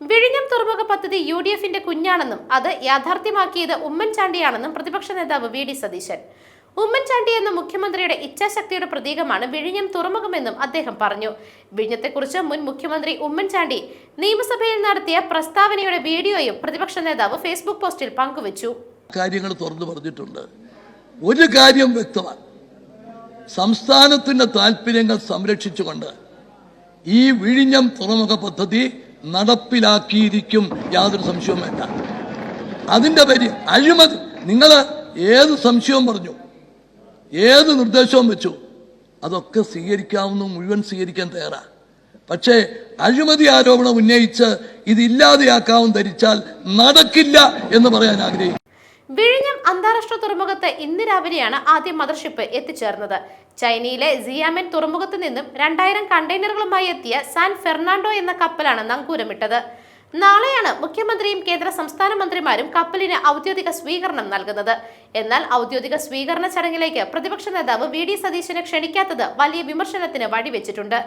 വിഴിഞ്ഞം തുറമുഖ പദ്ധതി യു ഡി എഫിന്റെ കുഞ്ഞാണെന്നും അത് യാഥാർത്ഥ്യമാക്കിയത് ഉമ്മൻചാണ്ടിയാണെന്നും പ്രതിപക്ഷ നേതാവ് വി ഡി സതീശൻ. ഉമ്മൻചാണ്ടി എന്ന മുഖ്യമന്ത്രിയുടെ ഇച്ഛാശക്തിയുടെ പ്രതീകമാണ് വിഴിഞ്ഞം തുറമുഖമെന്നും അദ്ദേഹം പറഞ്ഞു. വിഴിഞ്ഞത്തെക്കുറിച്ച് മുൻ മുഖ്യമന്ത്രി ഉമ്മൻചാണ്ടി നിയമസഭയിൽ നടത്തിയ പ്രസ്താവനയുടെ വീഡിയോയും പ്രതിപക്ഷ നേതാവ് ഫേസ്ബുക്ക് പോസ്റ്റിൽ പങ്കുവച്ചു. കാര്യങ്ങൾ തുറന്നു പറഞ്ഞിട്ടുണ്ട്. ഒരു കാര്യം വ്യക്തമാണ് സംസ്ഥാനത്തിന്റെ താല്പര്യങ്ങൾ സംരക്ഷിച്ചുകൊണ്ട് ഈ വിഴിഞ്ഞം തുറമുഖ പദ്ധതി നടപ്പിലാക്കിയിരിക്കും യാതൊരു സംശയവും വേണ്ട. അതിന്റെ പേര് അഴിമതി. നിങ്ങൾ ഏത് സംശയവും പറഞ്ഞു. ഏത് നിർദ്ദേശവും വെച്ചു. അതൊക്കെ സ്വീകരിക്കാവുന്ന മുഴുവൻ സ്വീകരിക്കാൻ തയ്യാറാ. പക്ഷേ അഴിമതി ആരോപണം ഉന്നയിച്ച് ഇതില്ലാതെയാക്കാവും ധരിച്ചാൽ നടക്കില്ല എന്ന് പറയാൻ ആഗ്രഹിക്കുന്നു. വിഴിഞ്ഞം അന്താരാഷ്ട്ര തുറമുഖത്ത് ഇന്ന് രാവിലെയാണ് ആദ്യ മദർഷിപ്പ് എത്തിച്ചേർന്നത്. ചൈനയിലെ സിയാമൻ തുറമുഖത്ത് നിന്നും രണ്ടായിരം കണ്ടെയ്നറുകളുമായി എത്തിയ സാൻ ഫെർണാണ്ടോ എന്ന കപ്പലാണ് നങ്കൂരമിട്ടത്. നാളെയാണ് മുഖ്യമന്ത്രിയും കേന്ദ്ര സംസ്ഥാന മന്ത്രിമാരും കപ്പലിന് ഔദ്യോഗിക സ്വീകരണം നൽകുന്നത്. എന്നാൽ ഔദ്യോഗിക സ്വീകരണ ചടങ്ങിലേക്ക് പ്രതിപക്ഷ നേതാവ് വി ഡി സതീശനെ ക്ഷണിക്കാത്തത് വലിയ വിമർശനത്തിന് വഴിവെച്ചിട്ടുണ്ട്.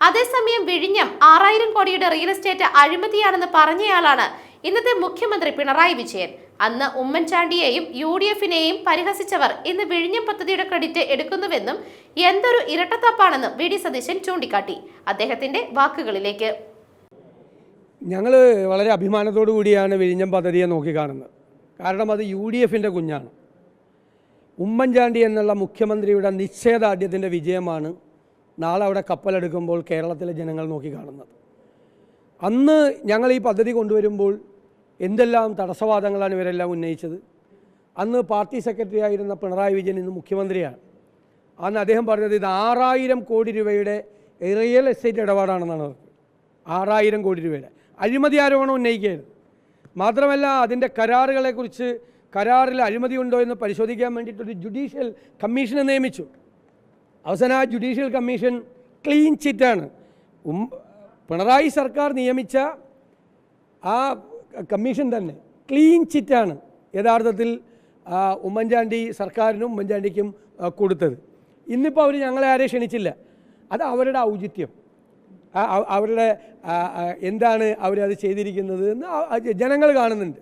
അതേസമയം വിഴിഞ്ഞം ആറായിരം കോടിയുടെ റിയൽ എസ്റ്റേറ്റ് അഴിമതിയാണെന്ന് പറഞ്ഞയാളാണ് ഇന്നത്തെ മുഖ്യമന്ത്രി പിണറായി വിജയൻ. അന്ന് ഉമ്മൻചാണ്ടിയെയും യു ഡി എഫിനെയും പരിഹസിച്ചവർ ഇന്ന് വിഴിഞ്ഞം പദ്ധതിയുടെ ക്രെഡിറ്റ് എടുക്കുന്നുവെന്നും എന്തൊരു ഇരട്ടത്തപ്പാണെന്നും വി ഡി സതീശൻ ചൂണ്ടിക്കാട്ടി. അദ്ദേഹത്തിന്റെ വാക്കുകളിലേക്ക്. ഞങ്ങൾ വളരെ അഭിമാനത്തോടു കൂടിയാണ് വിഴിഞ്ഞം പദ്ധതിയെ നോക്കിക്കാണുന്നത് കാരണം അത് യു ഡി എഫിന്റെ കുഞ്ഞാണ്. ഉമ്മൻചാണ്ടി എന്നുള്ള മുഖ്യമന്ത്രിയുടെ നിശ്ചയദാർഢ്യത്തിന്റെ വിജയമാണ് നാളെ അവിടെ കപ്പലെടുക്കുമ്പോൾ കേരളത്തിലെ ജനങ്ങൾ നോക്കിക്കാണുന്നത് അന്ന് ഞങ്ങൾ ഈ പദ്ധതി കൊണ്ടുവരുമ്പോൾ എന്തെല്ലാം തടസ്സവാദങ്ങളാണ് ഇവരെല്ലാം ഉന്നയിച്ചത്? അന്ന് പാർട്ടി സെക്രട്ടറി ആയിരുന്ന പിണറായി വിജയൻ ഇന്ന് മുഖ്യമന്ത്രിയാണ്. അന്ന് അദ്ദേഹം പറഞ്ഞത് ഇത് ആറായിരം കോടി രൂപയുടെ റിയൽ എസ്റ്റേറ്റ് ഇടപാടാണെന്നാണ് ആറായിരം കോടി രൂപയുടെ. അഴിമതി ആരോപണം ഉന്നയിക്കുകയായിരുന്നു. മാത്രമല്ല അതിന്റെ കരാറുകളെക്കുറിച്ച് കരാറിൽ അഴിമതി ഉണ്ടോ എന്ന് പരിശോധിക്കാൻ വേണ്ടിയിട്ടൊരു ജുഡീഷ്യൽ കമ്മീഷനെ നിയമിച്ചു. അവസാനം ആ ജുഡീഷ്യൽ കമ്മീഷൻ ക്ലീൻ ചിറ്റാണ്. പിണറായി സർക്കാർ നിയമിച്ച ആ കമ്മീഷൻ തന്നെ ക്ലീൻ ചിറ്റാണ് യഥാർത്ഥത്തിൽ ഉമ്മൻചാണ്ടി സർക്കാരിനും ഉമ്മൻചാണ്ടിക്കും കൊടുത്തത്. ഇന്നിപ്പോൾ അവർ ഞങ്ങളെ ആരെയും ക്ഷണിച്ചില്ല. അത് അവരുടെ ഔചിത്യം. അവരുടെ എന്താണ് അവരത് ചെയ്തിരിക്കുന്നത് എന്ന് ജനങ്ങൾ കാണുന്നുണ്ട്.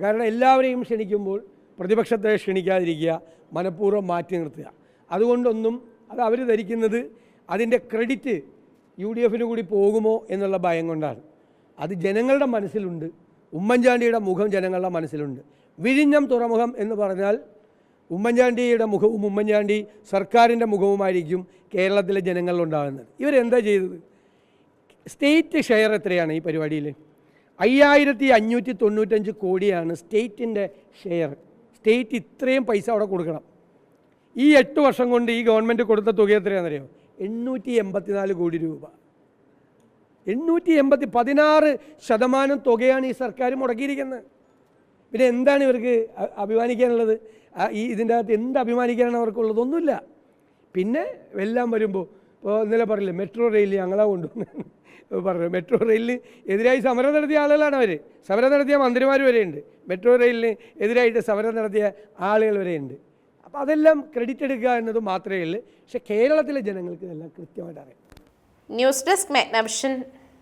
കാരണം എല്ലാവരെയും ക്ഷണിക്കുമ്പോൾ പ്രതിപക്ഷത്തെ ക്ഷണിക്കാതിരിക്കുക മനഃപൂർവം മാറ്റി നിർത്തുക. അതുകൊണ്ടൊന്നും അത് അവർ ധരിക്കുന്നത് അതിന്റെ ക്രെഡിറ്റ് യു ഡി എഫിന് കൂടി പോകുമോ എന്നുള്ള ഭയം കൊണ്ടാണ്. അത് ജനങ്ങളുടെ മനസ്സിലുണ്ട്. ഉമ്മൻചാണ്ടിയുടെ മുഖം ജനങ്ങളുടെ മനസ്സിലുണ്ട്. വിഴിഞ്ഞം തുറമുഖം എന്ന് പറഞ്ഞാൽ ഉമ്മൻചാണ്ടിയുടെ മുഖവും ഉമ്മൻചാണ്ടി സർക്കാരിന്റെ മുഖവുമായിരിക്കും കേരളത്തിലെ ജനങ്ങളിലുണ്ടാകുന്നത് ഇവരെന്താ ചെയ്തത്? സ്റ്റേറ്റ് ഷെയർ എത്രയാണ് ഈ പരിപാടിയിൽ? അയ്യായിരത്തി അഞ്ഞൂറ്റി തൊണ്ണൂറ്റഞ്ച് കോടിയാണ് സ്റ്റേറ്റിന്റെ ഷെയർ. സ്റ്റേറ്റ് ഇത്രയും പൈസ അവിടെ കൊടുക്കണം. ഈ എട്ട് വർഷം കൊണ്ട് ഈ ഗവൺമെന്റ് കൊടുത്ത തുക എത്രയാണെന്നറിയോ? എണ്ണൂറ്റി എൺപത്തിനാല് കോടി രൂപ. എണ്ണൂറ്റി എൺപത്തി പതിനാറ് ശതമാനം തുകയാണ് ഈ സർക്കാർ മുടക്കിയിരിക്കുന്നത്. പിന്നെ എന്താണ് ഇവർക്ക് അഭിമാനിക്കാനുള്ളത്? ഈ ഇതിന്റെ അകത്ത് എന്ത് അഭിമാനിക്കാനാണ് അവർക്കുള്ളത്? ഒന്നുമില്ല. പിന്നെ എല്ലാം വരുമ്പോൾ ഇപ്പോൾ ഇന്നലെ പറയില്ലേ മെട്രോ റെയിൽ ഞങ്ങളാ കൊണ്ടുവന്നു. പറഞ്ഞു മെട്രോ റെയിലിന് എതിരായി സമരം നടത്തിയ ആളുകളാണ് അവർ സമരം നടത്തിയ മന്ത്രിമാർ വരെയുണ്ട്. മെട്രോ റെയിലിന് എതിരായിട്ട് സമരം നടത്തിയ ആളുകൾ വരെയുണ്ട്. അപ്പോൾ അതെല്ലാം ക്രെഡിറ്റ് എടുക്കുക എന്നത് മാത്രമേ ഉള്ളൂ. പക്ഷേ കേരളത്തിലെ ജനങ്ങൾക്ക് ഇതെല്ലാം കൃത്യമായിട്ട് അറിയാം. News desk Magnavision.